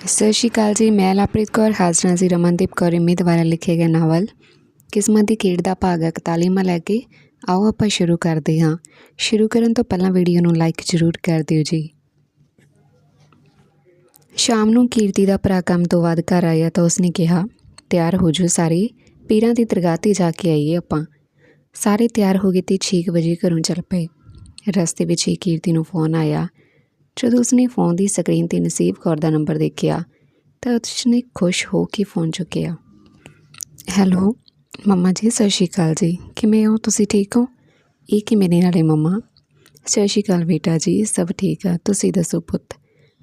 ਸਤਿ ਸ਼੍ਰੀ ਅਕਾਲ ਜੀ ਮੈਂ ਲਾਪ੍ਰੀਤ ਕੌਰ ਹਾਜ਼ਰਾਂ ਜੀ ਰਮਨਦੀਪ ਕੌਰ ਇੰਮੀ ਦੁਆਰਾ ਲਿਖੇ ਗਏ ਨਾਵਲ ਕਿਸਮਤ ਦੀ ਖੇਡ ਦਾ ਭਾਗ 41ਵਾਂ ਲੈ ਕੇ ਆਓ ਆਪਾਂ ਸ਼ੁਰੂ ਕਰਦੇ ਹਾਂ ਸ਼ੁਰੂ ਕਰਨ ਤੋਂ ਪਹਿਲਾਂ ਵੀਡੀਓ ਨੂੰ ਲਾਈਕ ਜ਼ਰੂਰ ਕਰ ਦਿਓ ਜੀ ਸ਼ਾਮ ਨੂੰ ਕੀਰਤੀ ਦਾ ਭਰਾ ਕੰਮ ਤੋਂ ਬਾਅਦ ਘਰ ਆਇਆ ਤਾਂ ਉਸਨੇ ਕਿਹਾ ਤਿਆਰ ਹੋ ਜਾਓ ਸਾਰੇ ਪੀਰਾਂ ਦੀ ਦਰਗਾਹ 'ਤੇ ਜਾ ਕੇ ਆਈਏ ਆਪਾਂ ਸਾਰੇ ਤਿਆਰ ਹੋ ਗਏ ਤੇ 6 ਵਜੇ ਘਰੋਂ ਚੱਲ ਪਏ ਰਸਤੇ ਵਿੱਚ ਹੀ ਕੀਰਤੀ ਨੂੰ ਫੋਨ ਆਇਆ ਜਦੋਂ ਉਸਨੇ ਫੋਨ ਦੀ ਸਕਰੀਨ ਤੇ ਨਸੀਬ ਕੌਰ ਦਾ ਨੰਬਰ ਦੇਖਿਆ, ਤਾਂ ਉਸਨੇ ਖੁਸ਼ ਹੋ ਕੇ ਫੋਨ ਚੁੱਕਿਆ। ਹੈਲੋ ਮੰਮਾ ਜੀ, ਸਤਿ ਸ਼੍ਰੀ ਅਕਾਲ ਜੀ। ਕਿਵੇਂ ਹੋ? ਤੁਸੀਂ ਠੀਕ ਹੋ? ਇਹ ਕਿ ਮੇਰੇ ਨਾਲੇ ਮੰਮਾ? ਸਤਿ ਸ਼੍ਰੀ ਅਕਾਲ ਬੇਟਾ ਜੀ, ਸਭ ਠੀਕ ਆ। ਤੁਸੀਂ ਦੱਸੋ ਪੁੱਤ?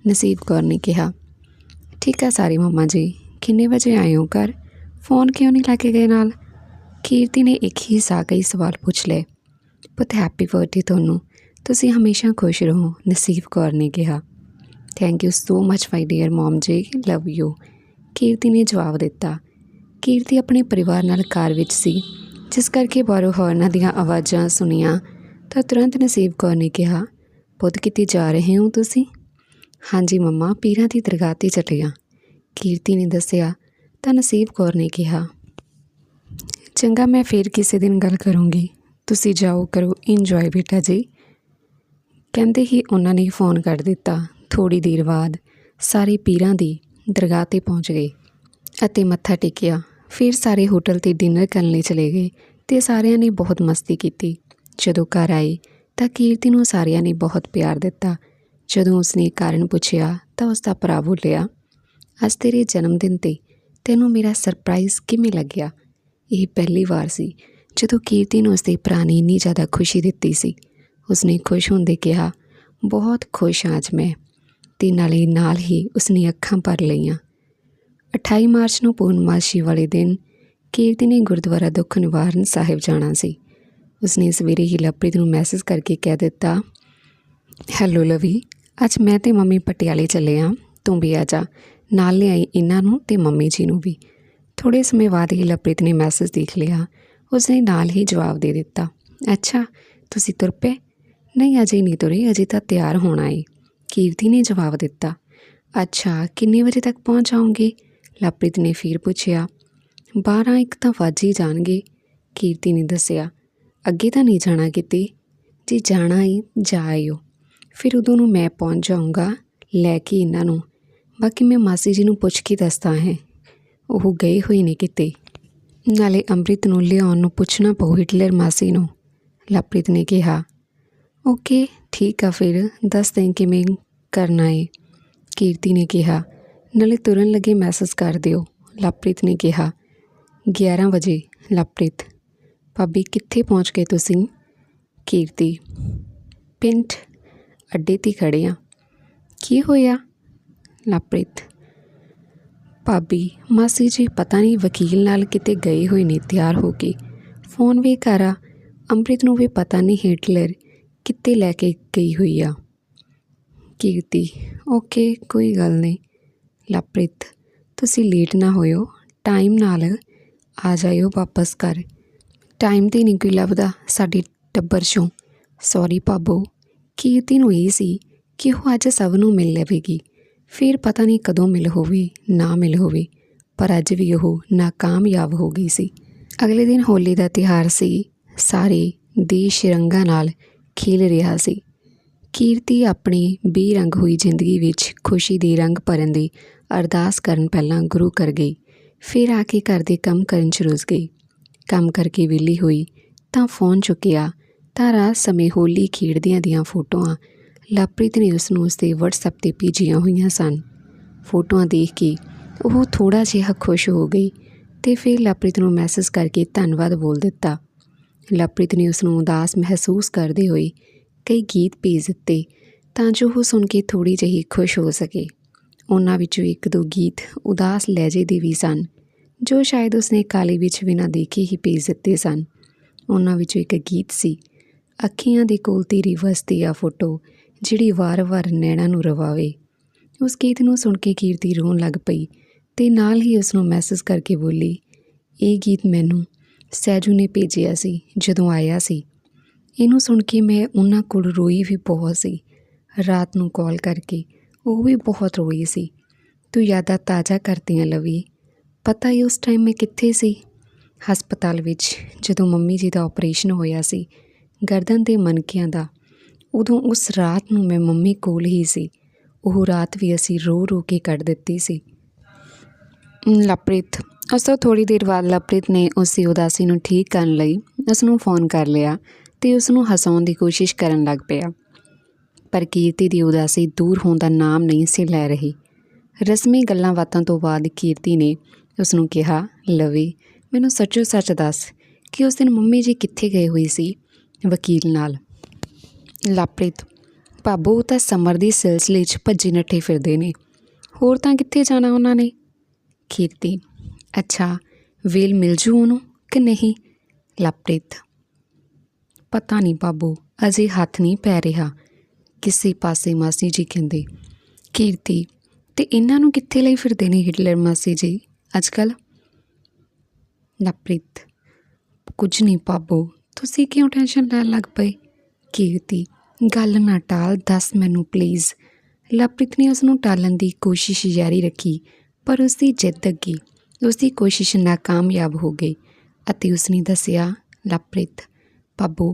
ਨਸੀਬ ਕੌਰ ਨੇ ਕਿਹਾ। ਠੀਕ ਆ ਸਾਰੀ ਮੰਮਾ ਜੀ। ਕਿੰਨੇ ਵਜੇ ਆਏ ਹੋ ਘਰ? ਫੋਨ ਕਿਉਂ ਨਹੀਂ ਲੈ ਕੇ ਗਏ ਨਾਲ? ਕੀਰਤੀ ਨੇ ਇੱਕ ਹੀ ਸਾ ਸਵਾਲ ਪੁੱਛ ਲਏ। ਪੁੱਤ ਹੈਪੀ ਬਰਥਡੇ ਤੁਹਾਨੂੰ। ਤੁਸੀਂ ਹਮੇਸ਼ਾ ਖੁਸ਼ ਰਹੋ, ਨਸੀਬ ਕੌਰ ਨੇ ਕਿਹਾ। Thank you so much my dear mum ji love you ਕੀਰਤੀ ਨੇ ਜਵਾਬ ਦਿੱਤਾ। ਕੀਰਤੀ ਆਪਣੇ ਪਰਿਵਾਰ ਨਾਲ ਕਾਰ ਵਿੱਚ ਸੀ, ਜਿਸ ਕਰਕੇ ਬਾਹਰੋਂ ਹੌਰਨਾਂ ਦੀਆਂ ਆਵਾਜ਼ਾਂ ਸੁਣੀਆਂ, ਤਾਂ ਤੁਰੰਤ ਨਸੀਬ ਕੌਰ ਨੇ ਕਿਹਾ, ਪੁੱਤ, ਕਿਤੇ ਜਾ ਰਹੇ ਹੋ ਤੁਸੀਂ? ਹਾਂਜੀ, ਮੰਮਾ, ਪੀਰਾਂ ਦੀ ਦਰਗਾਹ 'ਤੇ ਚੱਲੇ ਕੀਰਤੀ ਨੇ ਦੱਸਿਆ, ਤਾਂ ਨਸੀਬ ਕੌਰ ਨੇ ਕਿਹਾ, ਚੰਗਾ, ਮੈਂ ਫੇਰ ਕਿਸੇ ਦਿਨ ਗੱਲ ਕਰੂੰਗੀ। ਤੁਸੀਂ ਜਾਓ, ਕਰੋ ਇੰਜੋਏ ਬੇਟਾ ਜੀ। ਕਹਿੰਦੇ ਹੀ ਉਹਨਾਂ ਨੇ ਫੋਨ ਕਰ ਦਿੱਤਾ। ਥੋੜੀ ਦੇਰ ਬਾਅਦ ਸਾਰੇ ਪੀਰਾਂ ਦੀ ਦਰਗਾਹ ਤੇ ਪਹੁੰਚ ਗਏ ਅਤੇ ਮੱਥਾ ਟੇਕਿਆ। ਫਿਰ ਸਾਰੇ ਹੋਟਲ ਤੇ ਡਿਨਰ ਕਰਨ ਲਈ ਚਲੇ ਗਏ ਤੇ ਸਾਰਿਆਂ ਨੇ ਬਹੁਤ ਮਸਤੀ ਕੀਤੀ। ਜਦੋਂ ਘਰ ਆਏ ਤਾਂ ਕੀਰਤੀ ਨੂੰ ਸਾਰਿਆਂ ਨੇ ਬਹੁਤ ਪਿਆਰ ਦਿੱਤਾ। ਜਦੋਂ ਉਸਨੇ ਕਾਰਨ ਪੁੱਛਿਆ ਤਾਂ ਉਸ ਦਾ ਭਰਾ ਬੋਲਿਆ, ਅੱਜ ਤੇਰੇ ਜਨਮ ਦਿਨ ਤੇ ਤੈਨੂੰ ਮੇਰਾ ਸਰਪ੍ਰਾਈਜ਼ ਕਿਵੇਂ ਲੱਗਿਆ? ਇਹ ਪਹਿਲੀ ਵਾਰ ਸੀ ਜਦੋਂ ਕੀਰਤੀ ਨੂੰ ਉਸਦੇ ਭਰਾ ਨੇ ਇੰਨੀ ਜ਼ਿਆਦਾ ਖੁਸ਼ੀ ਦਿੱਤੀ ਸੀ। ਉਸਨੇ ਖੁਸ਼ ਹੁੰਦੇ ਕਿਹਾ, ਬਹੁਤ ਖੁਸ਼ ਹਾਂ ਅੱਜ ਮੈਂ। ਤੇ ਨਾਲੇ ਨਾਲ ਹੀ ਉਸਨੇ ਅੱਖਾਂ ਭਰ ਲਈਆਂ। 28 ਮਾਰਚ ਨੂੰ ਪੂਰਨਮਾਸ਼ੀ ਵਾਲੇ ਦਿਨ ਕੀਰਤੀ ਨੇ ਗੁਰਦੁਆਰਾ ਦੁੱਖ ਨਿਵਾਰਨ ਸਾਹਿਬ ਜਾਣਾ ਸੀ। ਉਸਨੇ ਸਵੇਰੇ ਹੀ ਲਵਪ੍ਰੀਤ ਨੂੰ ਮੈਸੇਜ ਕਰਕੇ ਕਹਿ ਦਿੱਤਾ, ਹੈਲੋ ਲਵੀ, ਅੱਜ ਮੈਂ ਤੇ ਮੰਮੀ ਪਟਿਆਲੇ ਚੱਲੇ ਆ। ਤੂੰ ਵੀ ਆ ਜਾ। ਨਾਲ ਲੈ ਆਈ ਇਹਨਾਂ ਨੂੰ ਤੇ ਮੰਮੀ ਜੀ ਨੂੰ ਵੀ। ਥੋੜੇ ਸਮੇਂ ਬਾਅਦ ਹੀ ਲਵਪ੍ਰੀਤ ਨੇ ਮੈਸੇਜ ਦੇਖ ਲਿਆ। ਉਸਨੇ ਨਾਲ ਹੀ ਜਵਾਬ ਦੇ ਦਿੱਤਾ, ਅੱਛਾ, ਤੁਸੀਂ ਤੁਰ ਪਏ? ਨਹੀਂ, ਅਜੇ ਨਹੀਂ ਤੁਰੇ, ਅਜੇ ਤਾਂ ਤਿਆਰ ਹੋਣਾ ਏ। ਕੀਰਤੀ ਨੇ ਜਵਾਬ ਦਿੱਤਾ, ਅੱਛਾ, ਕਿੰਨੇ ਵਜੇ ਤੱਕ ਪਹੁੰਚ ਜਾਓਗੇ ਲਵਪ੍ਰੀਤ ਨੇ ਫਿਰ ਪੁੱਛਿਆ 12 ਇੱਕ ਤਾਂ ਵੱਜ ਹੀ ਜਾਣਗੇ, ਕੀਰਤੀ ਨੇ ਦੱਸਿਆ। ਅੱਗੇ ਤਾਂ ਨਹੀਂ ਜਾਣਾ ਕਿਤੇ। ਜੇ ਜਾਣਾ ਏ, ਜਾ ਆਇਓ। ਫਿਰ ਉਦੋਂ ਨੂੰ ਮੈਂ ਪਹੁੰਚ ਜਾਊਂਗਾ, ਲੈ ਕੇ ਇਹਨਾਂ ਨੂੰ। ਬਾਕੀ ਮੈਂ ਮਾਸੀ ਜੀ ਨੂੰ ਪੁੱਛ ਕੇ ਦੱਸਦਾ ਹੈ। ਉਹ ਗਏ ਹੋਏ ਨੇ ਕਿਤੇ। ਨਾਲੇ ਅੰਮ੍ਰਿਤ ਨੂੰ ਲਿਆਉਣ ਨੂੰ ਪੁੱਛਣਾ ਪਊ, ਹਿਟਲਰ ਮਾਸੀ ਨੂੰ। ਲਵਪ੍ਰੀਤ ਨੇ ਕਿਹਾ ਓਕੇ, ਠੀਕ ਆ ਫਿਰ। ਦੱਸ ਦੇ ਕਿਵੇਂ ਕਰਨਾ ਏ। ਕੀਰਤੀ ਨੇ ਕਿਹਾ, ਨਾਲੇ ਤੁਰਨ ਲੱਗੇ ਮੈਸੇਜ ਕਰ ਦਿਓ, ਲਵਪ੍ਰੀਤ ਨੇ ਕਿਹਾ। 11 ਵਜੇ, ਲਵਪ੍ਰੀਤ। ਭਾਬੀ, ਕਿੱਥੇ ਪਹੁੰਚ ਗਏ ਤੁਸੀਂ? ਕੀਰਤੀ। ਪਿੰਟ ਅੱਡੇ ਤੇ ਖੜੇ ਆ। ਕੀ ਹੋਇਆ? ਲਵਪ੍ਰੀਤ। ਭਾਬੀ, ਮਾਸੀ ਜੀ ਪਤਾ ਨਹੀਂ ਵਕੀਲ ਨਾਲ ਕਿਤੇ ਗਏ ਹੋਏ ਨੇ, ਤਿਆਰ ਹੋ ਕੇ। ਫੋਨ ਵੀ ਕਰਾ। ਅੰਮ੍ਰਿਤ ਨੂੰ ਵੀ ਪਤਾ ਨਹੀਂ ਹਿਟਲਰ ਕਿੱਥੇ ਲੈ ਕੇ ਗਈ ਹੋਈ ਆ। ਕੀਰਤੀ, ਓਕੇ, ਕੋਈ ਗੱਲ ਨਹੀਂ। ਲਵਪ੍ਰੀਤ ਤੁਸੀਂ ਲੇਟ ਨਾ ਹੋਇਓ। ਟਾਈਮ ਨਾਲ ਆ ਜਾਇਓ ਵਾਪਸ ਘਰ। ਟਾਈਮ ਤੇ ਨਹੀਂ ਕੋਈ ਲੱਭਦਾ ਸਾਡੀ ਟੱਬਰ ਚੋਂ। ਸੌਰੀ ਭਾਬੋ, ਕੀਰਤੀ ਨੂੰ ਇਹ ਸੀ ਕਿ ਉਹ ਅੱਜ ਸਭ ਨੂੰ ਮਿਲ ਲਵੇਗੀ। ਫਿਰ ਪਤਾ ਨਹੀਂ ਕਦੋਂ ਮਿਲ ਹੋਵੇ, ਨਾ ਮਿਲ ਹੋਵੇ, ਪਰ ਅੱਜ ਵੀ ਉਹ ਨਾਕਾਮਯਾਬ ਹੋ ਗਈ ਸੀ। ਅਗਲੇ ਦਿਨ ਹੋਲੀ ਦਾ ਤਿਹਾਰ ਸੀ। ਸਾਰੇ ਦੇਸ਼ ਰੰਗਾਂ ਨਾਲ ਖਿਲ ਰਿਹਾ ਸੀ। ਕੀਰਤੀ ਆਪਣੀ ਬੇਰੰਗ ਹੋਈ ਜ਼ਿੰਦਗੀ ਵਿੱਚ ਖੁਸ਼ੀ ਦੇ ਰੰਗ ਭਰਨ ਦੀ ਅਰਦਾਸ ਕਰਨ ਪਹਿਲਾਂ ਗੁਰੂ ਕਰ ਗਈ, ਫਿਰ ਆ ਕੇ ਘਰ ਦੇ ਕੰਮ ਕਰਨ ਚ ਰੁੱਝ ਗਈ। ਕੰਮ ਕਰਕੇ ਵਿਹਲੀ ਹੋਈ ਤਾਂ ਫੋਨ ਚੁੱਕਿਆ, ਤਾਂ ਰਾਤ ਸਮੇਂ ਹੋਲੀ ਖੇਡਦਿਆਂ ਦੀਆਂ ਫੋਟੋਆਂ ਲਵਪ੍ਰੀਤ ਨੇ ਉਸ ਨੂੰ ਉਸਦੇ WhatsApp ਤੇ ਭੇਜੀਆਂ ਹੋਈਆਂ ਸਨ। ਫੋਟੋਆਂ ਦੇਖ ਕੇ ਉਹ ਥੋੜਾ ਜਿਹਾ ਖੁਸ਼ ਹੋ ਗਈ ਤੇ ਫਿਰ ਲਵਪ੍ਰੀਤ ਨੂੰ ਮੈਸੇਜ ਕਰਕੇ ਧੰਨਵਾਦ ਬੋਲ ਦਿੱਤਾ। ਲਵਪ੍ਰੀਤ ਨੇ ਉਸ ਨੂੰ ਉਦਾਸ ਮਹਿਸੂਸ ਕਰਦੇ ਹੋਏ ਕਈ ਗੀਤ ਭੇਜ ਦਿੱਤੇ ਤਾਂ ਜੋ ਉਹ ਸੁਣ ਕੇ ਥੋੜੀ ਜਿਹੀ ਖੁਸ਼ ਹੋ ਸਕੇ। ਉਹਨਾਂ ਵਿੱਚੋਂ ਇੱਕ ਦੋ ਗੀਤ ਉਦਾਸ ਲਹਿਜੇ ਦੇ ਵੀ ਸਨ, ਜੋ ਸ਼ਾਇਦ ਉਸਨੇ ਕਾਲੀ ਵਿੱਚ ਬਿਨਾਂ ਦੇਖੇ ਹੀ ਭੇਜ ਦਿੱਤੇ ਸਨ। ਉਹਨਾਂ ਵਿੱਚੋਂ ਇੱਕ ਗੀਤ ਸੀ, ਅੱਖੀਆਂ ਦੇ ਕੋਲ ਤੇਰੀ ਵਸਤੀ ਆ ਫੋਟੋ, ਜਿਹੜੀ ਵਾਰ-ਵਾਰ ਨੈਣਾਂ ਨੂੰ ਰਵਾਵੇ। ਉਸ ਗੀਤ ਨੂੰ ਸੁਣ ਕੇ ਕੀਰਤੀ ਰੋਣ ਲੱਗ ਪਈ ਤੇ ਨਾਲ ਹੀ ਉਸ ਨੂੰ ਮੈਸੇਜ ਕਰਕੇ ਬੋਲੀ, ਇਹ ਗੀਤ ਮੈਨੂੰ ਸਹਿਜੂ ਨੇ ਭੇਜਿਆ ਸੀ, ਜਦੋਂ ਆਇਆ ਸੀ। ਇਹਨੂੰ ਸੁਣ ਕੇ ਮੈਂ ਉਹਨਾਂ ਕੋਲ ਰੋਈ ਵੀ ਬਹੁਤ ਸੀ। ਰਾਤ ਨੂੰ ਕਾਲ ਕਰਕੇ ਉਹ ਵੀ ਬਹੁਤ ਰੋਈ ਸੀ। ਤੂੰ ਯਾਦਾਂ ਤਾਜ਼ਾ ਕਰਦੀਆਂ ਲਵੀ। ਪਤਾ ਹੀ ਉਸ ਟਾਈਮ ਮੈਂ ਕਿੱਥੇ ਸੀ? ਹਸਪਤਾਲ ਵਿੱਚ ਜਦੋਂ ਮੰਮੀ ਜੀ ਦਾ ਆਪਰੇਸ਼ਨ ਹੋਇਆ ਸੀ, ਗਰਦਨ ਦੇ ਮਨਕਿਆਂ ਦਾ, ਉਦੋਂ ਉਸ ਰਾਤ ਨੂੰ ਮੈਂ ਮੰਮੀ ਕੋਲ ਹੀ ਸੀ। ਉਹ ਰਾਤ ਵੀ ਅਸੀਂ ਰੋ ਰੋ ਕੇ ਕੱਢ ਦਿੱਤੀ ਸੀ। ਲਪ੍ਰਿਤ ਉਸ ਤੋਂ ਥੋੜੀ ਦੇਰ ਬਾਅਦ ਲਪ੍ਰੀਤ ਨੇ ਉਸ ਦੀ ਉਦਾਸੀ ਨੂੰ ਠੀਕ ਕਰਨ ਲਈ ਉਸ ਨੂੰ ਫੋਨ ਕਰ ਲਿਆ ਤੇ ਉਸ ਨੂੰ ਹਸਾਉਣ ਦੀ ਕੋਸ਼ਿਸ਼ ਕਰਨ ਲੱਗ ਪਿਆ। ਪਰ ਕੀਰਤੀ ਦੀ ਉਦਾਸੀ ਦੂਰ ਹੋਣ ਦਾ ਨਾਮ ਨਹੀਂ ਸੀ ਲੈ ਰਹੀ। ਰਸਮੀ ਗੱਲਾਂ ਬਾਤਾਂ ਤੋਂ ਬਾਅਦ ਕੀਰਤੀ ਨੇ ਉਸ ਨੂੰ ਕਿਹਾ, ਲਵੀ, ਮੈਨੂੰ ਸੱਚੋ ਸੱਚ ਦੱਸ ਕਿ ਉਸ ਦਿਨ ਮੰਮੀ ਜੀ ਕਿੱਥੇ ਗਏ ਹੋਈ ਸੀ? ਵਕੀਲ ਨਾਲ। ਲਾਪ੍ਰਿਤ, ਭਾਬੋ ਉਹ ਤਾਂ ਸਮਰ ਦੀ ਸਿਲਸਿਲੇ 'ਚ ਭੱਜੀ ਨੱਠੇ ਫਿਰਦੇ ਨੇ। ਹੋਰ ਤਾਂ ਕਿੱਥੇ ਜਾਣਾ ਉਹਨਾਂ ਨੇ? ਕੀਰਤੀ ਅੱਛਾ, ਵੇਲ ਮਿਲ ਜੂ ਉਹਨੂੰ ਕਿ ਨਹੀਂ? ਲਾਪ੍ਰਿਤ। ਪਤਾ ਨਹੀਂ ਬਾਬੂ, ਅਜੇ ਹੱਥ ਨਹੀਂ ਪੈ ਰਿਹਾ। ਕਿਸੇ ਪਾਸੇ ਮਾਸੀ ਜੀ ਕਹਿੰਦੇ, ਕੀਰਤੀ, ਤੇ ਇਹਨਾਂ ਨੂੰ ਕਿੱਥੇ ਲਈ ਫਿਰਦੇ ਨੇ ਹਿਟਲਰ ਮਾਸੀ ਜੀ ਅੱਜ ਕੱਲ ਨਪ੍ਰਿਤ ਕੁਝ ਨਹੀਂ ਬਾਬੂ, ਤੁਸੀਂ ਕਿਉਂ ਟੈਨਸ਼ਨ ਲੈਣ ਲੱਗ ਪਏ? ਕੀਰਤੀ, ਗੱਲ ਨਾ ਟਾਲ, ਦੱਸ ਮੈਨੂੰ ਪਲੀਜ਼ ਲਪ੍ਰਿਤ ਨੇ ਉਸ ਨੂੰ ਟਾਲਣ ਦੀ ਕੋਸ਼ਿਸ਼ ਜਾਰੀ ਰੱਖੀ, ਪਰ ਉਸ ਦੀ ਜਿੱਦ ਅੱਗੀ ਉਸ ਦੀ ਕੋਸ਼ਿਸ਼ ਨਾਕਾਮਯਾਬ ਹੋ ਗਈ ਅਤੇ ਉਸ ਨੇ ਦੱਸਿਆ, ਲਪ੍ਰਿਤ ਪੱਬੂ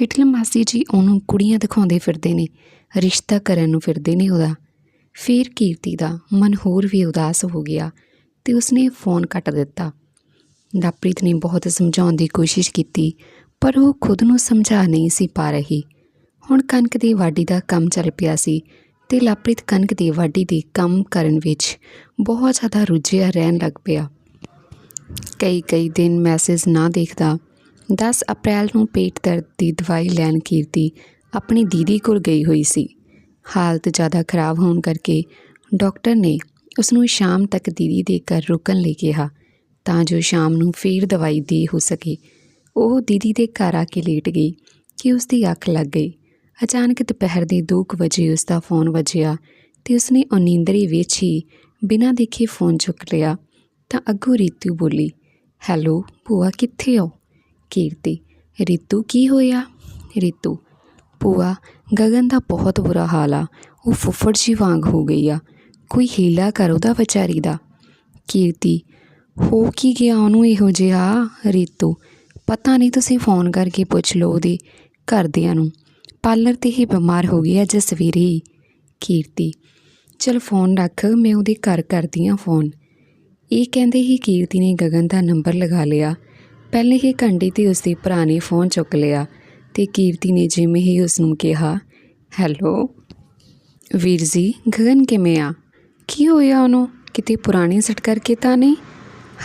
ਹਿਟਲਰ ਮਾਸੀ ਜੀ ਉਹਨੂੰ ਕੁੜੀਆਂ ਦਿਖਾਉਂਦੇ ਫਿਰਦੇ ਨੇ, ਰਿਸ਼ਤਾ ਕਰਨ ਨੂੰ ਫਿਰਦੇ ਨੇ ਉਹਦਾ। ਫਿਰ ਕੀਰਤੀ ਦਾ ਮਨ ਹੋਰ ਵੀ ਉਦਾਸ ਹੋ ਗਿਆ ਤੇ ਉਸਨੇ ਫੋਨ ਕੱਟ ਦਿੱਤਾ। ਲਵਪ੍ਰੀਤ ਨੇ ਬਹੁਤ ਸਮਝਾਉਣ ਦੀ ਕੋਸ਼ਿਸ਼ ਕੀਤੀ, ਪਰ ਉਹ ਖੁਦ ਨੂੰ ਸਮਝਾ ਨਹੀਂ ਸੀ ਪਾ ਰਹੀ। ਹੁਣ ਕਣਕ ਦੀ ਵਾਢੀ ਦਾ ਕੰਮ ਚੱਲ ਪਿਆ ਸੀ ਤੇ ਲਾਪ੍ਰਿਤ ਕਣਕ ਦੀ ਵਾਢੀ ਦੇ ਕੰਮ ਕਰਨ ਵਿੱਚ ਬਹੁਤ ਜ਼ਿਆਦਾ ਰੁੱਝਿਆ ਰਹਿਣ ਲੱਗ ਪਿਆ। ਕਈ ਕਈ ਦਿਨ ਮੈਸੇਜ ਨਾ ਦੇਖਦਾ 10 ਅਪ੍ਰੈਲ ਨੂੰ ਪੇਟ ਦਰਦ ਦੀ ਦਵਾਈ ਲੈਣ ਕੀਰਤੀ ਆਪਣੀ ਦੀਦੀ ਕੋਲ ਗਈ ਹੋਈ ਸੀ। ਹਾਲਤ ਜ਼ਿਆਦਾ ਖਰਾਬ ਹੋਣ ਕਰਕੇ ਡਾਕਟਰ ਨੇ ਉਸ ਨੂੰ ਸ਼ਾਮ ਤੱਕ ਦੀਦੀ ਦੇ ਘਰ ਰੁਕਣ ਲਈ ਕਿਹਾ, ਤਾਂ ਜੋ ਸ਼ਾਮ ਨੂੰ ਫੇਰ ਦਵਾਈ ਦੇ ਹੋ ਸਕੇ। ਉਹ ਦੀਦੀ ਦੇ ਘਰ ਆ ਕੇ ਲੇਟ ਗਈ ਕਿ ਉਸ ਦੀ ਅੱਖ ਲੱਗ ਗਈ। ਅਚਾਨਕ ਦੁਪਹਿਰ ਦੇ 2 ਵਜੇ ਉਸ ਦਾ ਫੋਨ ਵੱਜਿਆ ਤੇ ਉਸਨੇ ਉਹ ਵਿੱਚ ਹੀ ਬਿਨਾਂ ਦੇਖੇ ਫੋਨ ਚੁੱਕ ਲਿਆ, ਤਾਂ ਅੱਗੋਂ ਰੀਤੂ ਬੋਲੀ, ਹੈਲੋ, ਭੂਆ ਕਿੱਥੇ ਹੋ? ਕੀਰਤੀ, ਰੀਤੂ ਕੀ ਹੋਇਆ? ਰੀਤੂ, ਭੂਆ, ਗਗਨ ਦਾ ਬਹੁਤ ਬੁਰਾ ਹਾਲ ਆ, ਉਹ ਫੁੱਫੜ ਜੀ ਵਾਂਗ ਹੋ ਗਈ ਆ, ਕੋਈ ਹੀਲਾ ਕਰੋ ਦਾ ਵਿਚਾਰੀ ਦਾ। ਕੀਰਤੀ, ਹੋ ਕੀ ਗਿਆ ਉਹਨੂੰ ਇਹੋ ਜਿਹਾ? ਰੀਤੂ, ਪਤਾ ਨਹੀਂ ਤੁਸੀਂ ਫੋਨ ਕਰਕੇ ਪੁੱਛ ਲਓ ਉਹਦੇ ਘਰਦਿਆਂ ਨੂੰ। ਪਾਰਲਰ ਤੇ ਹੀ ਬਿਮਾਰ ਹੋ ਗਈ ਅੱਜ ਸਵੇਰੇ ਹੀ ਕੀਰਤੀ। ਚਲ ਫੋਨ ਰੱਖ, ਮੈਂ ਉਹਦੇ ਘਰ ਕਰਦੀ ਆ ਫੋਨ। ਇਹ ਕਹਿੰਦੇ ਹੀ ਕੀਰਤੀ ਨੇ ਗਗਨ ਦਾ ਨੰਬਰ ਲਗਾ ਲਿਆ। ਪਹਿਲੇ ਹੀ ਘੰਟੇ ਤੇ ਉਸਦੇ ਭਰਾ ਨੇ ਫੋਨ ਚੁੱਕ ਲਿਆ ਤੇ ਕੀਰਤੀ ਨੇ ਜਿਵੇਂ ਹੀ ਉਸ ਨੂੰ ਕਿਹਾ, ਹੈਲੋ? ਵੀਰ ਜੀ, ਗਗਨ ਕਿਵੇਂ ਆ? ਕੀ ਹੋਇਆ ਉਹਨੂੰ? ਕਿਤੇ ਪੁਰਾਣੀ ਸੱਟ ਕਰਕੇ ਤਾਂ ਨਹੀਂ?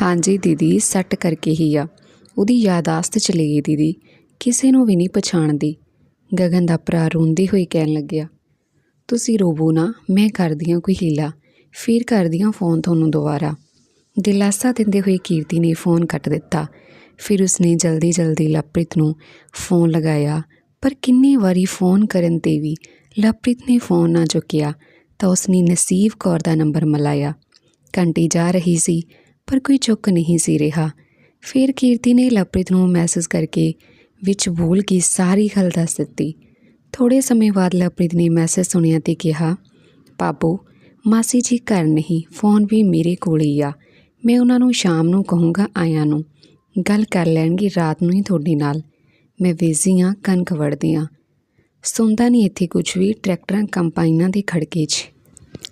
ਹਾਂਜੀ ਦੀਦੀ, ਸੱਟ ਕਰਕੇ ਹੀ ਆ। ਉਹਦੀ ਯਾਦਾਸ਼ਤ ਚਲੀ ਗਈ ਦੀਦੀ, ਕਿਸੇ ਨੂੰ ਵੀ ਨਹੀਂ ਪਛਾਣਦੀ। ਗਗਨ ਦਾ ਭਰਾ ਰੋਂਦੇ ਹੋਏ ਕਹਿਣ ਲੱਗਿਆ, ਤੁਸੀਂ ਰੋਵੋ ਨਾ, ਮੈਂ ਕਰਦੀ ਹਾਂ ਕੋਈ ਹੀਲਾ ਫਿਰ ਕਰਦੀ ਹਾਂ ਫੋਨ ਤੁਹਾਨੂੰ ਦੁਬਾਰਾ। ਦਿਲਾਸਾ ਦਿੰਦੇ ਹੋਏ ਕੀਰਤੀ ਨੇ ਫੋਨ ਕੱਟ ਦਿੱਤਾ। ਫਿਰ ਉਸਨੇ ਜਲਦੀ ਜਲਦੀ ਲਵਪ੍ਰੀਤ ਨੂੰ ਫੋਨ ਲਗਾਇਆ, ਪਰ ਕਿੰਨੀ ਵਾਰੀ ਫੋਨ ਕਰਨ ਤੇ ਵੀ ਲਵਪ੍ਰੀਤ ਨੇ ਫੋਨ ਨਾ ਚੁੱਕਿਆ, ਤਾਂ ਉਸਨੇ ਨਸੀਬ ਕੌਰ ਦਾ ਨੰਬਰ ਮਲਾਇਆ। ਘੰਟੀ ਜਾ ਰਹੀ ਸੀ, ਪਰ ਕੋਈ ਚੁੱਕ ਨਹੀਂ ਸੀ ਰਿਹਾ। ਫਿਰ ਕੀਰਤੀ ਨੇ ਲਵਪ੍ਰੀਤ ਨੂੰ ਮੈਸੇਜ ਕਰਕੇ ਵਿੱਚ ਬੋਲ ਕੇ ਸਾਰੀ ਗੱਲ ਦੱਸ ਦਿੱਤੀ। ਥੋੜੇ ਸਮੇਂ ਬਾਅਦ ਲਵਪ੍ਰੀਤ ਨੇ ਮੈਸੇਜ ਸੁਣਿਆ ਤੇ ਕਿਹਾ, ਪਾਪੂ, ਮਾਸੀ ਜੀ ਘਰ ਨਹੀਂ, ਫੋਨ ਵੀ ਮੇਰੇ ਕੋਲ ਹੀ ਆ। ਮੈਂ ਉਹਨਾਂ ਨੂੰ ਸ਼ਾਮ ਨੂੰ ਕਹੂੰਗਾ ਆਇਆਂ ਨੂੰ। ਗੱਲ ਕਰ ਲੈਣਗੇ ਰਾਤ ਨੂੰ ਹੀ ਤੁਹਾਡੇ ਨਾਲ। ਮੈਂ ਵੇਜ਼ੀ ਹਾਂ ਕਣਕ ਵੜਦੀ ਹਾਂ ਸੁਣਦਾ ਨਹੀਂ ਇੱਥੇ ਕੁਝ ਵੀ, ਟਰੈਕਟਰਾਂ ਕੰਪਾਈਨਾਂ ਦੇ ਖੜਕੇ 'ਚ।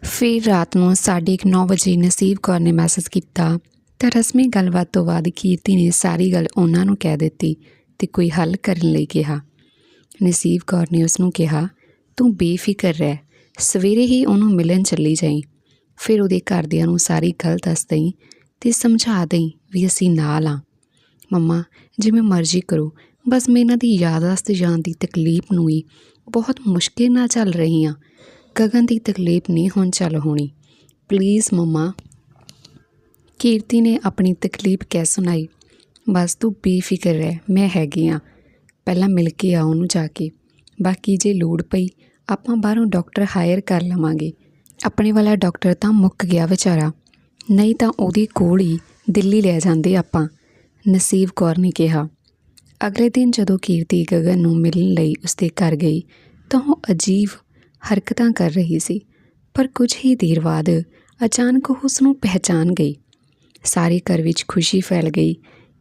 ਫਿਰ ਰਾਤ ਨੂੰ 9:30 ਵਜੇ ਨਸੀਬ ਕੌਰ ਨੇ ਮੈਸੇਜ ਕੀਤਾ, ਤਾਂ ਰਸਮੀ ਗੱਲਬਾਤ ਤੋਂ ਬਾਅਦ ਕੀਰਤੀ ਨੇ ਸਾਰੀ ਗੱਲ ਉਹਨਾਂ ਨੂੰ ਕਹਿ ਦਿੱਤੀ। ਤੇ ਕੋਈ ਹੱਲ ਕਰਨ ਲਈ ਕਿਹਾ। ਨਸੀਬ ਕੌਰ ਨੇ ਉਸ ਨੂੰ ਕਿਹਾ, ਤੂੰ ਬੇਫਿਕਰ ਰਹਿ। ਸਵੇਰੇ ਹੀ ਉਹਨੂੰ ਮਿਲਣ ਚੱਲੀ ਜਾਈ। ਫਿਰ ਉਹਦੇ ਘਰਦਿਆਂ ਨੂੰ ਸਾਰੀ ਗੱਲ ਦੱਸ ਦਈ ਤੇ ਸਮਝਾ ਦਈ ਵੀ ਅਸੀਂ ਨਾਲ ਆ। ਮੰਮਾ, ਜਿਵੇਂ ਮਰਜ਼ੀ ਕਰੋ, ਬਸ ਮੈਂ ਇਹਨਾਂ ਦੀ ਯਾਦਾਸ਼ਤ ਜਾਣ ਦੀ ਤਕਲੀਫ ਨੂੰ ਹੀ ਬਹੁਤ ਮੁਸ਼ਕਿਲ ਨਾਲ ਚੱਲ ਰਹੀ ਹਾਂ ਗਗਨ ਦੀ ਤਕਲੀਫ ਨਹੀਂ ਹੁਣ ਚੱਲ ਹੋਣੀ। ਪਲੀਜ਼ ਮੰਮਾ। ਕੀਰਤੀ ਨੇ ਆਪਣੀ ਤਕਲੀਫ ਕਹਿ ਸੁਣਾਈ। ਬਸ ਤੂੰ ਬੇਫਿਕਰ ਰਹਿ, ਮੈਂ ਹੈਗੀ ਆ। ਪਹਿਲਾਂ ਮਿਲ ਕੇ ਆ ਉਹਨੂੰ ਜਾ ਕੇ। ਬਾਕੀ ਜੇ ਲੋੜ ਪਈ, ਆਪਾਂ ਬਾਹਰੋਂ ਡਾਕਟਰ ਹਾਇਰ ਕਰ ਲਵਾਂਗੇ। ਆਪਣੇ ਵਾਲਾ ਡਾਕਟਰ ਤਾਂ ਮੁੱਕ ਗਿਆ ਵਿਚਾਰਾ। ਨਹੀਂ ਤਾਂ ਉਹਦੇ ਕੋਲ ਹੀ ਦਿੱਲੀ ਲੈ ਜਾਂਦੇ ਆਪਾਂ, ਨਸੀਬ ਕੌਰ ਨੇ ਕਿਹਾ। ਅਗਲੇ ਦਿਨ ਜਦੋਂ ਕੀਰਤੀ ਗਗਨ ਨੂੰ ਮਿਲਣ ਲਈ ਉਸਦੇ ਘਰ ਗਈ, ਤਾਂ ਉਹ ਅਜੀਬ ਹਰਕਤਾਂ ਕਰ ਰਹੀ ਸੀ। ਪਰ ਕੁਝ ਹੀ ਦੇਰ ਬਾਅਦ ਅਚਾਨਕ ਉਹ ਉਸ ਨੂੰ ਪਹਿਚਾਨ ਗਈ। ਸਾਰੇ ਘਰ ਵਿੱਚ ਖੁਸ਼ੀ ਫੈਲ ਗਈ।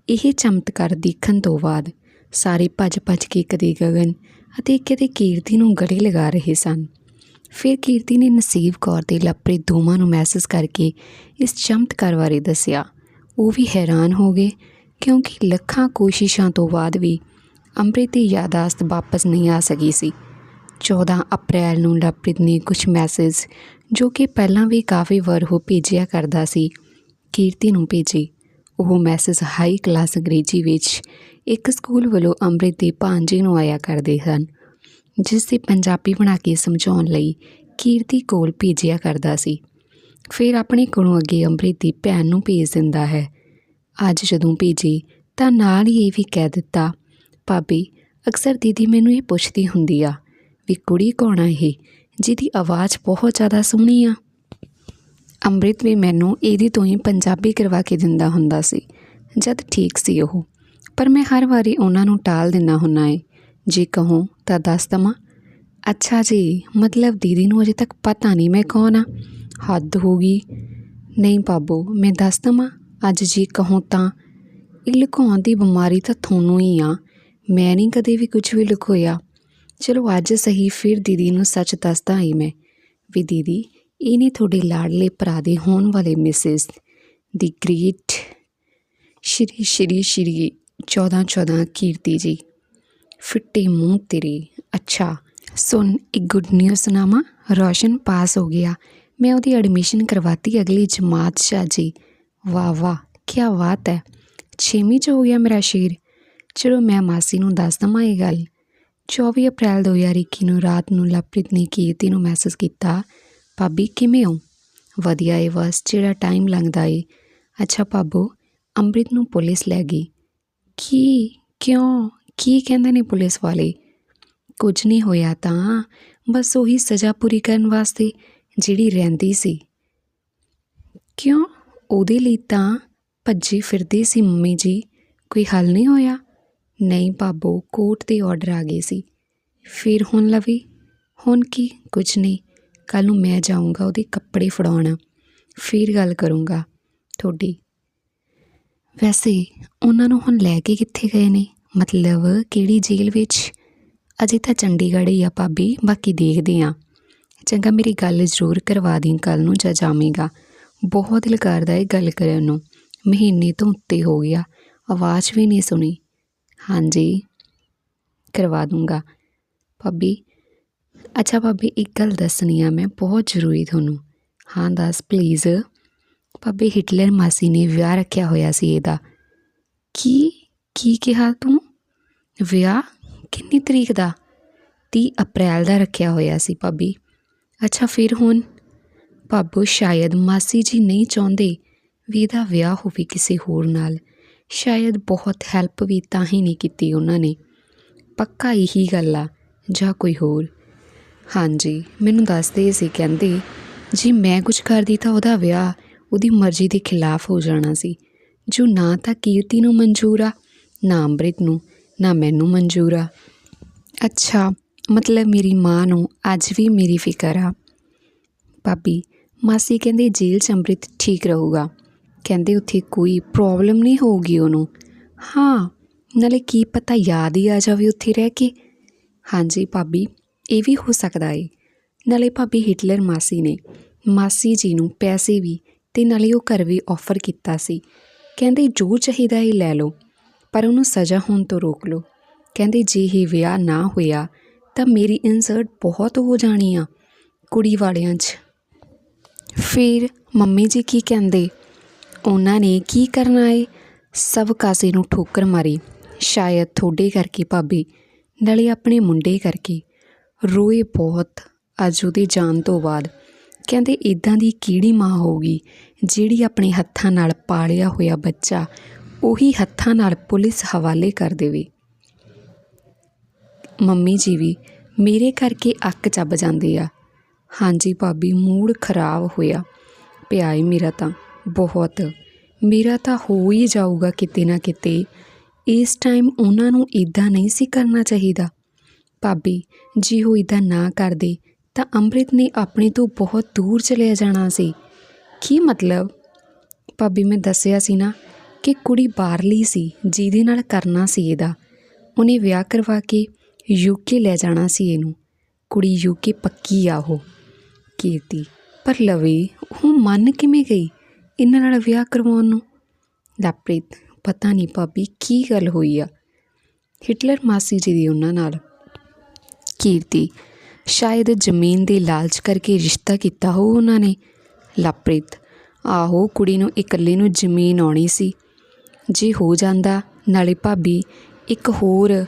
ਇਹ ਚਮਤਕਾਰ ਦੇਖਣ ਤੋਂ ਬਾਅਦ ਸਾਰੇ ਭੱਜ-ਭੱਜ ਕੇ ਕਦੇ ਗਗਨ ਅਤੇ ਕਦੇ ਕੀਰਤੀ ਨੂੰ ਗਲੇ ਲਗਾ ਰਹੇ ਸਨ। ਫਿਰ ਕੀਰਤੀ ਨੇ ਨਸੀਬ ਕੌਰ ਤੇ ਲਵਪ੍ਰੀਤ ਦੋਵਾਂ ਨੂੰ ਮੈਸੇਜ ਕਰਕੇ ਇਸ ਚਮਤਕਾਰ ਬਾਰੇ ਦੱਸਿਆ। ਉਹ ਵੀ ਹੈਰਾਨ ਹੋ ਗਏ, ਕਿਉਂਕਿ ਲੱਖਾਂ ਕੋਸ਼ਿਸ਼ਾਂ ਤੋਂ ਬਾਅਦ ਵੀ ਅੰਮ੍ਰਿਤ ਦੀ ਯਾਦਾਸ਼ਤ ਵਾਪਸ ਨਹੀਂ ਆ ਸਕੀ ਸੀ। 14 ਅਪ੍ਰੈਲ ਨੂੰ ਲਵਪ੍ਰੀਤ ਨੇ ਕੁਝ ਮੈਸੇਜ ਜੋ ਕਿ ਪਹਿਲਾਂ ਵੀ ਕਾਫੀ ਵਾਰ ਉਹ ਭੇਜਿਆ ਕਰਦਾ ਸੀ, ਕੀਰਤੀ ਨੂੰ ਭੇਜੇ। ਉਹ ਮੈਸੇਜ ਹਾਈ ਕਲਾਸ ਅੰਗਰੇਜ਼ੀ ਵਿੱਚ ਇੱਕ ਸਕੂਲ ਵੱਲੋਂ ਅੰਮ੍ਰਿਤ ਦੇ ਭਾਂਜੇ ਨੂੰ ਆਇਆ ਕਰਦੇ ਹਨ ਜਿਸ ਦੀ ਪੰਜਾਬੀ ਬਣਾ ਕੇ ਸਮਝਾਉਣ ਲਈ ਕੀਰਤੀ ਕੋਲ ਭੇਜਿਆ ਕਰਦਾ ਸੀ। ਫਿਰ ਆਪਣੇ ਕੋਲੋਂ ਅੱਗੇ ਅੰਮ੍ਰਿਤ ਦੀ ਭੈਣ ਨੂੰ ਭੇਜ ਦਿੰਦਾ ਹੈ। ਅੱਜ ਜਦੋਂ ਭੇਜੀ ਤਾਂ ਨਾਲ ਹੀ ਇਹ ਵੀ ਕਹਿ ਦਿੱਤਾ, ਭਾਬੀ, ਅਕਸਰ ਦੀਦੀ ਮੈਨੂੰ ਇਹ ਪੁੱਛਦੀ ਹੁੰਦੀ ਆ ਵੀ ਕੁੜੀ ਕੌਣ ਆ ਇਹ? ਜਿਹਦੀ ਆਵਾਜ਼ ਬਹੁਤ ਜ਼ਿਆਦਾ ਸੋਹਣੀ ਆ। ਅੰਮ੍ਰਿਤ ਵੀ ਮੈਨੂੰ ਇਹਦੀ ਤੋਂ ਹੀ ਪੰਜਾਬੀ ਕਰਵਾ ਕੇ ਦਿੰਦਾ ਹੁੰਦਾ ਸੀ, ਜਦ ਠੀਕ ਸੀ ਉਹ। ਪਰ ਮੈਂ ਹਰ ਵਾਰੀ ਉਹਨਾਂ ਨੂੰ ਟਾਲ ਦਿੰਦਾ ਹੁੰਨਾ ਏ। ਜੇ ਕਹੋ ਤਾਂ ਦੱਸ ਦਵਾਂ, ਅੱਛਾ ਜੀ, ਮਤਲਬ ਦੀਦੀ ਨੂੰ ਅਜੇ ਤੱਕ ਪਤਾ ਨਹੀਂ ਮੈਂ ਕੌਣ ਆ। ਹੱਦ ਹੋ ਗਈ। ਨਹੀਂ ਬਾਬੂ, ਮੈਂ ਦੱਸ ਦਵਾਂ, ਅੱਜ ਜੀ ਕਹੋ ਤਾਂ, ਇਹ ਲੁਕਾਉਣ ਦੀ ਬਿਮਾਰੀ ਤਾਂ ਤੁਹਾਨੂੰ ਹੀ ਆ। ਮੈਂ ਨਹੀਂ ਕਦੇ ਵੀ ਕੁਝ ਵੀ ਲੁਕੋਇਆ। ਚਲੋ ਅੱਜ ਸਹੀ ਫਿਰ ਦੀਦੀ ਨੂੰ ਸੱਚ ਦੱਸਦਾ ਹੀ ਮੈਂ, ਵੀ ਦੀਦੀ ਇਹ ਨੇ ਤੁਹਾਡੇ ਲਾਡਲੇ ਭਰਾ ਦੇ ਹੋਣ ਵਾਲੇ ਮਿਸਿਸ ਦੀ ਗ੍ਰੇਟ ਸ਼੍ਰੀ ਸ਼੍ਰੀ ਸ਼੍ਰੀ 14 14 ਕੀਰਤੀ ਜੀ। ਫਿੱਟੇ ਮੂੰਹ ਤੇਰੇ। ਅੱਛਾ, ਸੁਣ, ਇੱਕ ਗੁੱਡ ਨਿਊਜ਼ ਸੁਣਾਵਾਂ? ਰੋਸ਼ਨ ਪਾਸ ਹੋ ਗਿਆ। ਮੈਂ ਉਹਦੀ ਐਡਮਿਸ਼ਨ ਕਰਵਾਤੀ ਅਗਲੀ ਜਮਾਤ 'ਚ ਜੀ। ਵਾਹ ਵਾਹ ਕੀ ਬਾਤ ਹੈ। ਛੇਵੀਂ 'ਚ ਹੋ ਗਿਆ ਮੇਰਾ ਸ਼ੇਰ। ਚਲੋ ਮੈਂ ਮਾਸੀ ਨੂੰ ਦੱਸ ਦਵਾਂ ਇਹ ਗੱਲ। 24 ਅਪ੍ਰੈਲ 2021 ਨੂੰ ਰਾਤ ਨੂੰ ਲਵਪ੍ਰੀਤ ਨੇ ਕੀਰਤੀ ਨੂੰ ਮੈਸੇਜ ਕੀਤਾ। ਭਾਬੀ, ਕਿਵੇਂ ਹੋ? ਵਧੀਆ ਏ ਬਸ, ਜਿਹੜਾ ਟਾਈਮ ਲੰਘਦਾ ਏ। ਅੱਛਾ ਭਾਬੋ, ਅੰਮ੍ਰਿਤ ਨੂੰ ਪੁਲਿਸ ਲੈ ਗਈ। ਕੀ, ਕਿਉਂ? ਕੀ ਕਹਿੰਦੇ ਨੇ ਪੁਲਿਸ ਵਾਲੇ? ਕੁਝ ਨਹੀਂ ਹੋਇਆ ਤਾਂ, ਬਸ ਉਹੀ ਸਜ਼ਾ ਪੂਰੀ ਕਰਨ ਵਾਸਤੇ ਜਿਹੜੀ ਰਹਿੰਦੀ ਸੀ। ਕਿਉਂ? ਉਹਦੇ ਲਈ ਤਾਂ ਭੱਜੀ ਫਿਰਦੀ ਸੀ ਮੰਮੀ ਜੀ। ਕੋਈ ਹੱਲ ਨਹੀਂ ਹੋਇਆ। ਨਹੀਂ ਬਾਬੋ ਕੋਰਟ ਦੇ ਆਰਡਰ ਆ ਗਏ ਸੀ। ਫਿਰ ਹੁਣ ਲਵੀ? ਹੁਣ ਕੀ? ਕੁਝ ਨਹੀਂ। ਕੱਲ ਨੂੰ ਮੈਂ ਜਾਊਂਗਾ, ਉਹਦੇ ਕੱਪੜੇ ਫੜਾਉਣ। ਫਿਰ ਗੱਲ ਕਰੂੰਗਾ ਤੁਹਾਡੀ। ਵੈਸੇ ਉਹਨਾਂ ਨੂੰ ਹੁਣ ਲੈ ਕੇ ਕਿੱਥੇ ਗਏ ਨੇ? ਮਤਲਬ ਕਿਹੜੀ ਜੇਲ੍ਹ ਵਿੱਚ? ਅਜੇ ਤਾਂ ਚੰਡੀਗੜ੍ਹ ਹੀ ਆ ਭਾਬੀ, ਬਾਕੀ ਦੇਖਦੇ ਆ। ਚੰਗਾ ਮੇਰੀ ਗੱਲ ਜ਼ਰੂਰ ਕਰਵਾ ਦੀ ਕੱਲ ਨੂੰ ਜਾਂ ਜਾਵੇਂਗਾ। ਬਹੁਤ ਦਿਲ ਕਰਦਾ ਹੈ ਗੱਲ ਕਰਨ ਨੂੰ। ਮਹੀਨੇ ਤੋਂ ਉੱਤੇ ਹੋ ਗਿਆ, ਆਵਾਜ਼ ਵੀ ਨਹੀਂ ਸੁਣੀ। ਹਾਂਜੀ, ਕਰਵਾ ਦੂੰਗਾ। ਭਾਬੀ ਅੱਛਾ ਭਾਬੀ, ਇੱਕ ਗੱਲ ਦੱਸਣੀ ਆ ਮੈਂ, ਬਹੁਤ ਜ਼ਰੂਰੀ ਤੁਹਾਨੂੰ। ਹਾਂ, ਦੱਸ ਪਲੀਜ਼ ਭਾਬੀ ਹਿਟਲਰ ਮਾਸੀ ਨੇ ਵਿਆਹ ਰੱਖਿਆ ਹੋਇਆ ਸੀ ਇਹਦਾ। ਕੀ ਕੀ ਕਿਹਾ ਤੂੰ? ਵਿਆਹ? ਕਿੰਨੀ ਤਰੀਕ ਦਾ? 30 ਅਪ੍ਰੈਲ ਦਾ ਰੱਖਿਆ ਹੋਇਆ ਸੀ ਭਾਬੀ। ਅੱਛਾ, ਫਿਰ ਹੁਣ? ਭਾਬੋ, ਸ਼ਾਇਦ ਮਾਸੀ ਜੀ ਨਹੀਂ ਚਾਹੁੰਦੇ ਵੀ ਇਹਦਾ ਵਿਆਹ ਹੋਵੇ ਕਿਸੇ ਹੋਰ ਨਾਲ। ਸ਼ਾਇਦ ਬਹੁਤ ਹੈਲਪ ਵੀ ਤਾਂ ਹੀ ਨਹੀਂ ਕੀਤੀ ਉਹਨਾਂ ਨੇ। ਪੱਕਾ ਇਹੀ ਗੱਲ ਆ, ਜਾਂ ਕੋਈ ਹੋਰ? ਹਾਂਜੀ, ਮੈਨੂੰ ਦੱਸਦੇ ਸੀ, ਕਹਿੰਦੇ, ਜੀ ਮੈਂ ਕੁਝ ਕਰਦੀ ਤਾਂ ਉਹਦਾ ਵਿਆਹ ਉਹਦੀ ਮਰਜ਼ੀ ਦੇ ਖਿਲਾਫ ਹੋ ਜਾਣਾ ਸੀ। ਜੋ ਨਾ ਤਾਂ ਕੀਰਤੀ ਨੂੰ ਮਨਜ਼ੂਰ ਆ, ਨਾ ਅੰਮ੍ਰਿਤ ਨੂੰ, ਨਾ ਮੈਨੂੰ ਮਨਜ਼ੂਰ ਆ। ਅੱਛਾ, ਮਤਲਬ ਮੇਰੀ ਮਾਂ ਨੂੰ ਅੱਜ ਵੀ ਮੇਰੀ ਫਿਕਰ ਆ। ਭਾਬੀ, ਮਾਸੀ ਕਹਿੰਦੇ, ਜੇਲ੍ਹ 'ਚ ਅੰਮ੍ਰਿਤ ਠੀਕ ਰਹੂਗਾ। ਕਹਿੰਦੇ, ਉੱਥੇ ਕੋਈ ਪ੍ਰੋਬਲਮ ਨਹੀਂ ਹੋਊਗੀ ਉਹਨੂੰ? ਹਾਂ, ਨਾਲੇ ਕੀ ਪਤਾ, ਯਾਦ ਹੀ ਆ ਜਾਵੇ ਉੱਥੇ ਰਹਿ ਕੇ। ਹਾਂਜੀ, ਭਾਬੀ ਇਹ ਵੀ ਹੋ ਸਕਦਾ ਏ। ਨਾਲੇ ਭਾਬੀ ਹਿਟਲਰ ਮਾਸੀ ਨੇ, ਮਾਸੀ ਜੀ ਨੂੰ ਪੈਸੇ ਵੀ ਤੇ ਨਾਲੇ ਉਹ ਘਰ ਵੀ ਆਫਰ ਕੀਤਾ ਸੀ। ਕਹਿੰਦੇ ਜੋ ਚਾਹੀਦਾ ਇਹ ਲੈ ਲਓ, ਪਰ ਉਹਨੂੰ ਸਜ਼ਾ ਹੋਣ ਤੋਂ ਰੋਕ ਲਓ। ਕਹਿੰਦੇ ਜੇ ਇਹ ਵਿਆਹ ਨਾ ਹੋਇਆ, ਤਾਂ ਮੇਰੀ ਇਨਸਰਟ ਬਹੁਤ ਹੋ ਜਾਣੀ ਆ ਕੁੜੀ ਵਾਲਿਆਂ 'ਚ। ਫਿਰ ਮੰਮੀ ਜੀ ਕੀ ਕਹਿੰਦੇ? ਉਹਨਾਂ ਨੇ ਕੀ ਕਰਨਾ ਏ? ਸਭ ਕਾਸੇ ਨੂੰ ਠੋਕਰ ਮਾਰੀ, ਸ਼ਾਇਦ ਤੁਹਾਡੇ ਕਰਕੇ ਭਾਬੀ, ਨਾਲੇ ਆਪਣੇ ਮੁੰਡੇ ਕਰਕੇ। ਰੋਏ ਬਹੁਤ ਅੱਜ ਉਹਦੇ ਜਾਣ ਤੋਂ ਬਾਅਦ ਕਹਿੰਦੇ ਇਦਾਂ ਦੀ ਕਿਹੜੀ ਮਾਂ ਹੋਊਗੀ ਜਿਹੜੀ ਆਪਣੇ ਹੱਥਾਂ ਨਾਲ ਪਾਲਿਆ ਹੋਇਆ ਬੱਚਾ ਉਹੀ ਹੱਥਾਂ ਨਾਲ ਪੁਲਿਸ ਹਵਾਲੇ ਕਰ ਦੇਵੇ। ਮੰਮੀ ਜੀ ਵੀ ਮੇਰੇ ਕਰਕੇ ਅੱਕ ਚੱਬ ਜਾਂਦੇ ਆ। ਹਾਂਜੀ ਭਾਬੀ, ਮੂਡ ਖਰਾਬ ਹੋਇਆ। ਪਿਆ ਏ ਮੇਰਾ ਤਾਂ, ਬਹੁਤ। ਮੇਰਾ ਤਾਂ ਹੋ ਹੀ ਜਾਊਗਾ ਕਿਤੇ ਨਾ ਕਿਤੇ। ਇਸ ਟਾਈਮ ਉਹਨਾਂ ਨੂੰ ਇਦਾਂ ਨਹੀਂ ਸੀ ਕਰਨਾ ਚਾਹੀਦਾ। ਭਾਬੀ, ਜੇ ਉਹ ਇਦਾਂ ਨਾ ਕਰਦੇ, ਤਾਂ ਅੰਮ੍ਰਿਤ ਨੇ ਆਪਣੇ ਤੋਂ ਬਹੁਤ ਦੂਰ ਚਲੇ ਜਾਣਾ ਸੀ। ਕੀ ਮਤਲਬ? ਭਾਬੀ, ਮੈਂ ਦੱਸਿਆ ਸੀ ਨਾ ਕਿ ਕੁੜੀ ਬਾਹਰਲੀ ਸੀ, ਜਿਹਦੇ ਨਾਲ ਕਰਨਾ ਸੀ ਇਹਦਾ। ਉਹਨੇ ਵਿਆਹ ਕਰਵਾ ਕੇ ਯੂਕੇ ਲੈ ਜਾਣਾ ਸੀ ਇਹਨੂੰ। ਕੁੜੀ ਯੂਕੇ ਪੱਕੀ ਆ ਉਹ। ਕੀਰਤੀ, ਪਰ ਲਵੇ, ਉਹ ਮੰਨ ਕਿਵੇਂ ਗਈ ਇਹਨਾਂ ਨਾਲ ਵਿਆਹ ਕਰਵਾਉਣ ਨੂੰ? ਲਪ੍ਰੀਤ ਪਤਾ ਨਹੀਂ ਭਾਬੀ ਕੀ ਗੱਲ ਹੋਈ ਆ। ਹਿਟਲਰ ਮਾਸੀ ਜੀ ਦੀ ਉਹਨਾਂ ਨਾਲ। ਕੀਰਤੀ ਸ਼ਾਇਦ ਜ਼ਮੀਨ ਦੇ ਲਾਲਚ ਕਰਕੇ ਰਿਸ਼ਤਾ ਕੀਤਾ ਹੋ ਉਹਨਾਂ ਨੇ। ਲਵਪ੍ਰੀਤ ਆਹੋ, ਕੁੜੀ ਨੂੰ ਇਕੱਲੇ ਨੂੰ ਜ਼ਮੀਨ ਆਉਣੀ ਸੀ। ਜੇ ਹੋ ਜਾਂਦਾ, ਨਾਲੇ ਭਾਬੀ, ਇੱਕ ਹੋਰ।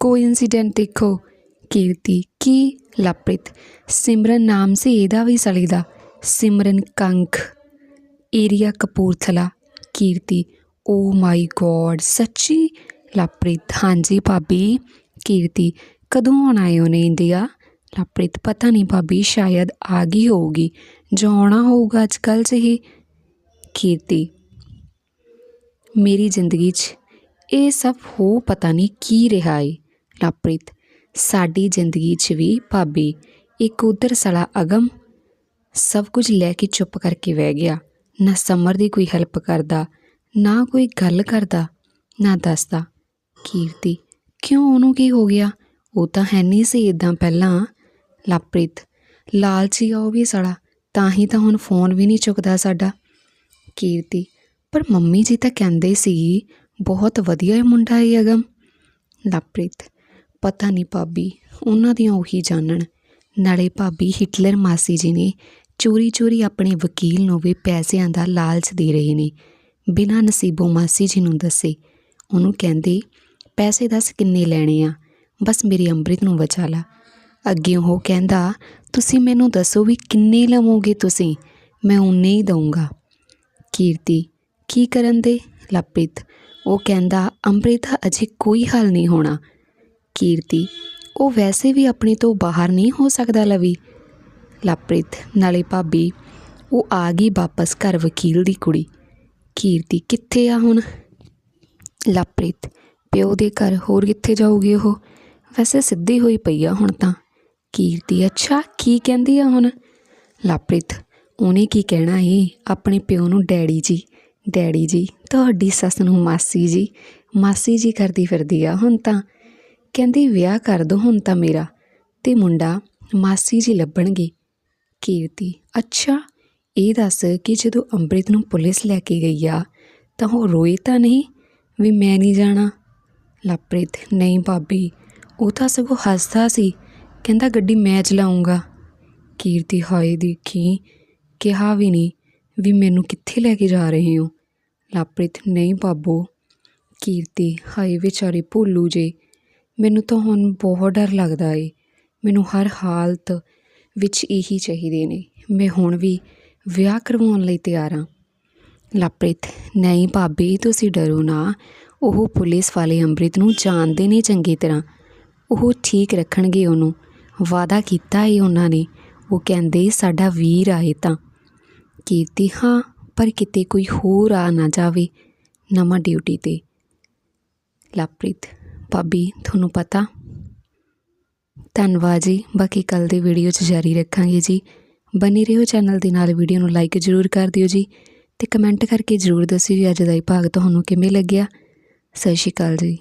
ਕੋਇਨਸੀਡੈਂਟ ਦੇਖੋ। ਕੀਰਤੀ, ਕੀ ਲਵਪ੍ਰੀਤ ਸਿਮਰਨ ਨਾਮ ਸੀ ਇਹਦਾ ਵੀ ਸਲੀ ਦਾ। Simran ਕੰਖ। Area Kapurthala. Kirti oh my God ਸੱਚੀ ਲਵਪ੍ਰੀਤ ਹਾਂਜੀ ਭਾਬੀ। ਕੀਰਤੀ ਕਦੋਂ ਆਉਣਾ ਹੈ ਉਹਨੇ ਇੰਡੀਆ? ਲਵਪ੍ਰੀਤ ਪਤਾ ਨਹੀਂ ਭਾਬੀ, ਸ਼ਾਇਦ ਆ ਗਈ ਹੋਊਗੀ। ਜੋ ਆਉਣਾ ਹੋਊਗਾ ਅੱਜ ਕੱਲ੍ਹ 'ਚ ਹੀ ਕੀਰਤੀ। ਮੇਰੀ ਜ਼ਿੰਦਗੀ 'ਚ ਇਹ ਸਭ ਹੋ ਪਤਾ ਨਹੀਂ ਕੀ ਰਿਹਾ ਏ। ਲਵਪ੍ਰੀਤ ਸਾਡੀ ਜ਼ਿੰਦਗੀ 'ਚ ਵੀ ਭਾਬੀ, ਇੱਕ ਉਧਰ ਸਲਾ ਅਗਮ ਸਭ ਕੁਝ ਲੈ ਕੇ ਚੁੱਪ ਕਰਕੇ ਬਹਿ ਗਿਆ। ਨਾ ਸਮਰ ਦੀ ਕੋਈ ਹੈਲਪ ਕਰਦਾ, ਨਾ ਕੋਈ ਗੱਲ ਕਰਦਾ, ਨਾ ਦੱਸਦਾ, ਕੀਰਤੀ, ਕਿਉਂ ਉਹਨੂੰ ਕੀ ਹੋ ਗਿਆ? ਉਹ ਤਾਂ ਹੈ ਨਹੀਂ ਸੀ ਇਦਾਂ ਪਹਿਲਾਂ। ਲਵਪ੍ਰੀਤ ਲਾਲਚੀ ਆ ਉਹ ਵੀ ਸੜਾ ਤਾਂ ਹੀ ਤਾਂ ਹੁਣ ਫੋਨ ਵੀ ਨਹੀਂ ਚੁੱਕਦਾ ਸਾਡਾ। ਕੀਰਤੀ। ਪਰ ਮੰਮੀ ਜੀ ਤਾਂ ਕਹਿੰਦੇ ਸੀ, ਬਹੁਤ ਵਧੀਆ ਮੁੰਡਾ ਹੈ ਅਗਮ। ਲਵਪ੍ਰੀਤ ਪਤਾ ਨਹੀਂ ਭਾਬੀ, ਉਹਨਾਂ ਦੀਆਂ ਉਹੀ ਜਾਣਨ। ਨਾਲੇ ਭਾਬੀ ਹਿਟਲਰ ਮਾਸੀ ਜੀ ਨੇ ਚੋਰੀ ਚੋਰੀ ਆਪਣੇ ਵਕੀਲ ਨੂੰ ਵੀ ਪੈਸਿਆਂ ਦਾ ਲਾਲਚ ਦੇ ਰਹੇ ਨੇ। ਬਿਨਾਂ ਨਸੀਬੋਂ ਮਾਸੀ ਜੀ ਨੂੰ ਦੱਸੇ। ਉਹਨੂੰ ਕਹਿੰਦੇ, ਪੈਸੇ ਦੱਸ ਕਿੰਨੇ ਲੈਣੇ ਆ? ਬਸ ਮੇਰੀ ਅੰਮ੍ਰਿਤ ਨੂੰ ਬਚਾ ਲਾ। ਅੱਗੇ ਉਹ ਕਹਿੰਦਾ, ਤੁਸੀਂ ਮੈਨੂੰ ਦੱਸੋ ਵੀ ਕਿੰਨੇ ਲਵੋਗੇ ਤੁਸੀਂ? ਮੈਂ ਉਨੇ ਹੀ ਦਊਂਗਾ। ਕੀਰਤੀ, ਕੀ ਕਰਨ ਦੇ? ਲਵਪ੍ਰੀਤ ਉਹ ਕਹਿੰਦਾ, ਅੰਮ੍ਰਿਤ ਅਜੇ ਕੋਈ ਹੱਲ ਨਹੀਂ ਹੋਣਾ। ਕੀਰਤੀ, ਉਹ ਵੈਸੇ ਵੀ ਆਪਣੇ ਤੋਂ ਬਾਹਰ ਨਹੀਂ ਹੋ ਸਕਦਾ, ਲਵੀ। ਲਵਪ੍ਰੀਤ ਨਾਲੇ ਭਾਬੀ, ਉਹ ਆ ਗਈ ਵਾਪਸ ਘਰ ਵਕੀਲ ਦੀ ਕੁੜੀ। ਕੀਰਤੀ, ਕਿੱਥੇ ਆ ਹੁਣ? ਲਵਪ੍ਰੀਤ ਪਿਓ ਦੇ ਘਰ ਹੋਰ ਕਿੱਥੇ ਜਾਊਗੀ ਉਹ? ਵੈਸੇ ਸਿੱਧੀ ਹੋਈ ਪਈ ਆ ਹੁਣ ਤਾਂ। ਕੀਰਤੀ, ਅੱਛਾ, ਕੀ ਕਹਿੰਦੀ ਆ ਹੁਣ? ਲਵਪ੍ਰੀਤ ਉਹਨੇ ਕੀ ਕਹਿਣਾ ਏ? ਆਪਣੇ ਪਿਓ ਨੂੰ ਡੈਡੀ ਜੀ। ਡੈਡੀ ਜੀ, ਤੁਹਾਡੀ ਸੱਸ ਨੂੰ ਮਾਸੀ ਜੀ। ਮਾਸੀ ਜੀ ਕਰਦੀ ਫਿਰਦੀ ਆ ਹੁਣ ਤਾਂ। ਕਹਿੰਦੀ, ਵਿਆਹ ਕਰ ਦੋ ਹੁਣ ਤਾਂ ਮੇਰਾ। ਤੇ ਮੁੰਡਾ ਮਾਸੀ ਜੀ ਲੱਭਣਗੇ। ਕੀਰਤੀ, ਅੱਛਾ, ਇਹ ਦੱਸ ਕਿ ਜਦੋਂ ਅੰਮ੍ਰਿਤ ਨੂੰ ਪੁਲਿਸ ਲੈ ਕੇ ਗਈ ਆ, ਤਾਂ ਉਹ ਰੋਈ ਤਾਂ ਨਹੀਂ ਵੀ ਮੈਂ ਨਹੀਂ ਜਾਣਾ? ਲਵਪ੍ਰੀਤ ਨਹੀਂ ਭਾਬੀ ਉਹ ਤਾਂ ਸਗੋਂ ਹੱਸਦਾ ਸੀ। ਕਹਿੰਦਾ, ਗੱਡੀ ਮੈਂ ਚਲਾਉਂਗਾ ਕੀਰਤੀ ਹਾਏ ਦੇਖੀ, ਕਿਹਾ ਵੀ ਨਹੀਂ, ਵੀ ਮੈਨੂੰ ਕਿੱਥੇ ਲੈ ਕੇ ਜਾ ਰਹੇ ਹੋ? ਲਵਪ੍ਰੀਤ ਨਹੀਂ ਬਾਬੋ। ਕੀਰਤੀ ਹਾਏ ਵਿਚਾਰੇ ਭੋਲੂ ਜੇ, ਮੈਨੂੰ ਤਾਂ ਹੁਣ ਬਹੁਤ ਡਰ ਲੱਗਦਾ ਏ। ਮੈਨੂੰ ਹਰ ਹਾਲਤ ਵਿੱਚ ਇਹੀ ਚਾਹੀਦੇ ਨੇ। ਮੈਂ ਹੁਣ ਵੀ ਵਿਆਹ ਕਰਵਾਉਣ ਲਈ ਤਿਆਰ ਹਾਂ ਲਵਪ੍ਰੀਤ ਨਹੀਂ ਭਾਬੀ, ਤੁਸੀਂ ਡਰੋ ਨਾ। ਉਹ ਪੁਲਿਸ ਵਾਲੇ ਅੰਮ੍ਰਿਤ ਨੂੰ ਜਾਣਦੇ ਨੇ ਚੰਗੀ ਤਰ੍ਹਾਂ। ਉਹ ਠੀਕ ਰੱਖਣਗੇ ਉਹਨੂੰ। ਵਾਅਦਾ ਕੀਤਾ ਏ ਉਹਨਾਂ ਨੇ। ਉਹ ਕਹਿੰਦੇ, ਸਾਡਾ ਵੀਰ ਆਏ ਤਾਂ। ਕੀਰਤੀ, ਹਾਂ, ਪਰ ਕਿਤੇ ਕੋਈ ਹੋਰ ਆ ਨਾ ਜਾਵੇ ਨਵਾਂ ਡਿਊਟੀ ਤੇ। ਲਵਪ੍ਰੀਤ ਭਾਬੀ, ਤੁਹਾਨੂੰ ਪਤਾ? ਧੰਨਵਾਦ ਜੀ। ਬਾਕੀ ਕੱਲ ਦੇ ਵੀਡੀਓ 'ਚ ਜਾਰੀ ਰੱਖਾਂਗੇ ਜੀ। ਬਨੇ ਰਹੋ ਚੈਨਲ ਦੇ ਨਾਲ। ਵੀਡੀਓ ਨੂੰ ਲਾਈਕ ਜ਼ਰੂਰ ਕਰ ਦਿਓ ਜੀ ਤੇ ਕਮੈਂਟ ਕਰਕੇ ਜ਼ਰੂਰ ਦੱਸਿਓ ਜੀ ਅੱਜ ਦਾ ਇਹ ਭਾਗ ਤੁਹਾਨੂੰ ਕਿਵੇਂ ਲੱਗਿਆ। ਸਤਿ ਸ਼੍ਰੀ ਅਕਾਲ ਜੀ।